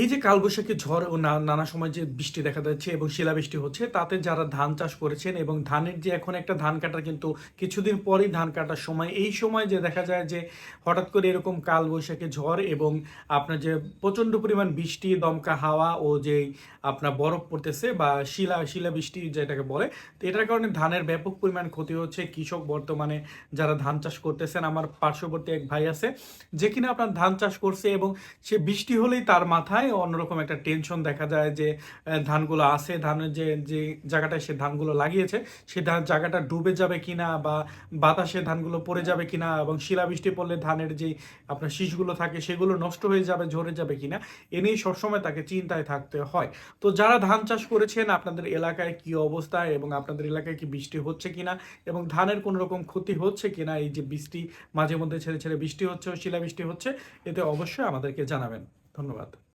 এই যে কালবৈশাখী ঝড় ও নানা সময় যে বৃষ্টি দেখা যাচ্ছে এবং শিলাবৃষ্টি হচ্ছে, তাতে যারা ধান চাষ করেছেন এবং ধানের যে এখন একটা ধান কাটার কিন্তু কিছুদিন পরেই ধান কাটার সময়, এই সময় যে দেখা যায় যে হঠাৎ করে এরকম কালবৈশাখী ঝড় এবং আপনার যে প্রচণ্ড পরিমাণ বৃষ্টি, দমকা হাওয়া ও যে আপনার বরফ পড়তেছে বা শিলা, শিলাবৃষ্টি যেটাকে বলে, তো এটার কারণে ধানের ব্যাপক পরিমাণ ক্ষতি হচ্ছে। কৃষক বর্তমানে যারা ধান চাষ করতেছেন, আমার পার্শ্ববর্তী এক ভাই আছে, যে কিনা আপনার ধান চাষ করছে এবং সে বৃষ্টি হলেই তার মাথায় অন্যরকম একটা টেনশন দেখা যায় যে ধানগুলো আছে, ধানের যে যে জায়গাটায় সে ধানগুলো লাগিয়েছে, সে ধান জায়গাটা ডুবে যাবে কিনা বা বাতাসে ধানগুলো পড়ে যাবে কিনা এবং শিলাবৃষ্টি পড়লে ধানের যে আপনার শীষগুলো থাকে, সেগুলো নষ্ট হয়ে যাবে, ঝরে যাবে কিনা, এ নিয়ে সবসময় তাকে চিন্তায় থাকতে হয়। তো যারা ধান চাষ করেছেন, আপনাদের এলাকায় কি অবস্থা এবং আপনাদের এলাকায় কি বৃষ্টি হচ্ছে কিনা এবং ধানের কোনো রকম ক্ষতি হচ্ছে কিনা, এই যে বৃষ্টি মাঝে মধ্যে ছেড়ে ছেড়ে বৃষ্টি হচ্ছে, শিলাবৃষ্টি হচ্ছে, এতে অবশ্যই আমাদেরকে জানাবেন। ধন্যবাদ।